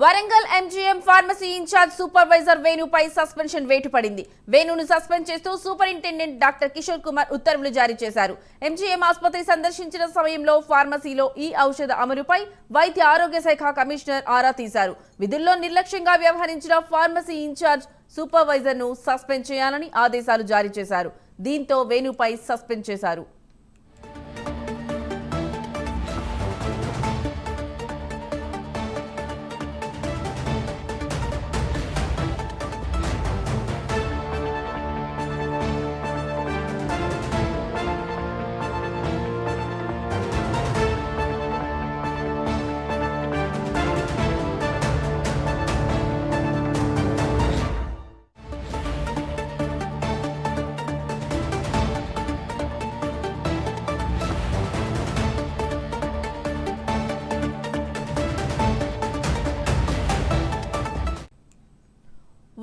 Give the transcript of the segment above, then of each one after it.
Warangal MGM pharmacy in charge supervisor వేణుపై suspension వేటు పడింది. వేణును సస్పెండ్ చేస్తూ సూపరింటెండెంట్ డాక్టర్ కిషోర్ కుమార్ ఉత్తర్వులు జారీ చేశారు. ఎంజీఎం ఆసుపత్రి సందర్శించిన సమయంలో ఫార్మసీలో ఈ ఔషధ అమలుపై వైద్య ఆరోగ్య శాఖ కమిషనర్ ఆరా తీశారు. విధుల్లో నిర్లక్ష్యంగా వ్యవహరించిన ఫార్మసీ ఇన్ఛార్జ్ సూపర్వైజర్ను సస్పెండ్ చేయాలని ఆదేశాలు జారీ చేశారు. దీంతో వేణుపై సస్పెండ్ చేశారు.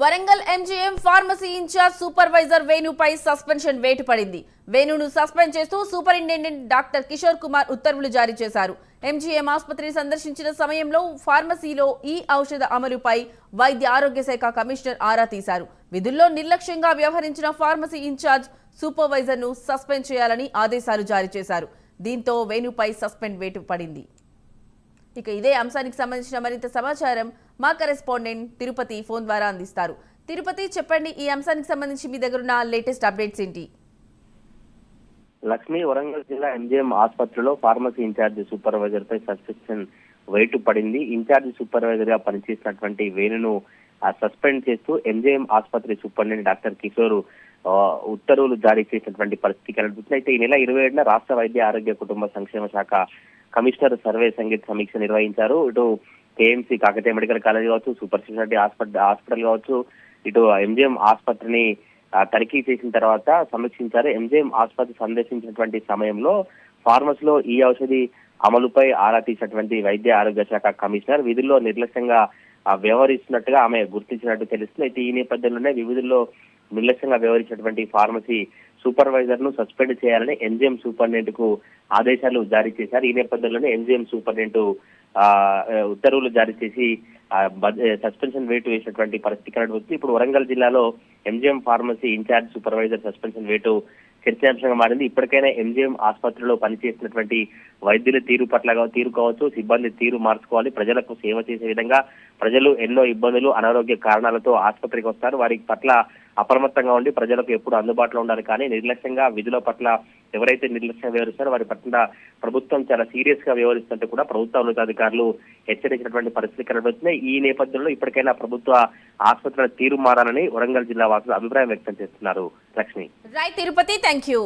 Warangal MGM pharmacy in charge supervisor వేణుపై suspension వేటు పడింది వేణును సస్పెండ్ చేస్తూ సూపరింటెండెంట్ డాక్టర్ కిషోర్ కుమార్ ఉత్తర్వులు జారీ చేశారు. ఎంజీఎం ఆసుపత్రిని సందర్శించిన సమయంలో ఫార్మసీలో ఈ ఔషధ అమలుపై వైద్య ఆరోగ్య శాఖ కమిషనర్ ఆరా తీశారు. విధుల్లో నిర్లక్ష్యంగా వ్యవహరించిన ఫార్మసీ ఇన్ఛార్జ్ సూపర్వైజర్ను సస్పెండ్ చేయాలని ఆదేశాలు జారీ చేశారు. దీంతో వేణుపై సస్పెండ్ వేటు పడింది ఇక ఇదే అంశానికి సంబంధించిన మరింత సమాచారం మా కరెస్పాండెంట్ తిరుపతి ఫోన్ ద్వారా అందిస్తారు. తిరుపతి చెప్పండి ఈ అంశానికి సంబంధించి మీ దగ్గర ఉన్న లేటెస్ట్ అప్డేట్స్ ఏంటి? లక్ష్మి వరంగల్ జిల్లా ఎంజిఎం ఆసుపత్రిలో ఫార్మసీ ఇన్ఛార్జ్ సూపర్వైజర్ పై సస్పెన్షన్ వెయిట్ పడింది. ఇన్ఛార్జ్ సూపర్వైజర్గా పనిచేసినటువంటి వేణును సస్పెండ్ చేస్తూ ఎంజిఎం ఆసుపత్రి సూపరింటెండెంట్ డాక్టర్ కిషోర్ ఉత్తర్వులు జారీ చేసినటువంటి పరిస్థితి కనిపిస్తుంది అయితే ఈ నెల ఇరవై ఏడున రాష్ట్ర వైద్య ఆరోగ్య కుటుంబ సంక్షేమ శాఖ కమిషనర్ సర్వే సంగీత సమీక్ష నిర్వహించారు. ఇటు కేఎంసీ కాకతీయ మెడికల్ కాలేజ్ కావచ్చు సూపర్ స్పెషాలిటీ హాస్పిటల్ హాస్పిటల్ కావచ్చు ఇటు ఎంజిఎం ఆసుపత్రిని తనిఖీ చేసిన తర్వాత సమీక్షించారు. ఎంజిఎం ఆసుపత్రి సందర్శించినటువంటి సమయంలో ఫార్మసీలో ఈ ఔషధి అమలుపై ఆరా తీసినటువంటి వైద్య ఆరోగ్య శాఖ కమిషనర్ విధుల్లో నిర్లక్ష్యంగా వ్యవహరిస్తున్నట్టుగా ఆమె గుర్తించినట్టు తెలుస్తుంది. అయితే ఈ నేపథ్యంలోనే వివిధుల్లో నిర్లక్ష్యంగా వ్యవహరించినటువంటి ఫార్మసీ సూపర్వైజర్ను సస్పెండ్ చేయాలని ఎంజిఎం సూపరింటెండెంట్కు ఆదేశాలు జారీ చేశారు. ఈ నేపథ్యంలోనే ఎంజిఎం సూపరింటెండెంట్ ఆ ఉత్తర్వులు జారీ చేసి సస్పెన్షన్ వేటు వేసినటువంటి పరిస్థితి కనబడుతుంది. ఇప్పుడు వరంగల్ జిల్లాలో MGM pharmacy in charge supervisor suspension వేటు చర్చాంశంగా మారింది. ఇప్పటికైనా ఎంజిఎం ఆసుపత్రిలో పనిచేసినటువంటి వైద్యుల తీరు పట్ల తీరు కావచ్చు సిబ్బంది తీరు మార్చుకోవాలి. ప్రజలకు సేవ చేసే విధంగా ప్రజలు ఎన్నో ఇబ్బందులు అనారోగ్య కారణాలతో ఆసుపత్రికి వస్తారు. వారి పట్ల అప్రమత్తంగా ఉండి ప్రజలకు ఎప్పుడు అందుబాటులో ఉండాలి. కానీ నిర్లక్ష్యంగా విధుల పట్ల ఎవరైతే నిర్లక్ష్యంగా వ్యవహరిస్తారో వారి పట్ల ప్రభుత్వం చాలా సీరియస్గా వ్యవహరిస్తుంటే కూడా ప్రభుత్వ ఉన్నతాధికారులు హెచ్చరించినటువంటి పరిస్థితి కనబడుతున్నాయి. ఈ నేపథ్యంలో ఇప్పటికైనా ప్రభుత్వ ఆసుపత్రుల తీరు మారాలని వరంగల్ జిల్లా వాసులు అభిప్రాయం వ్యక్తం చేస్తున్నారు. Lakshmi. Right Tirupati thank you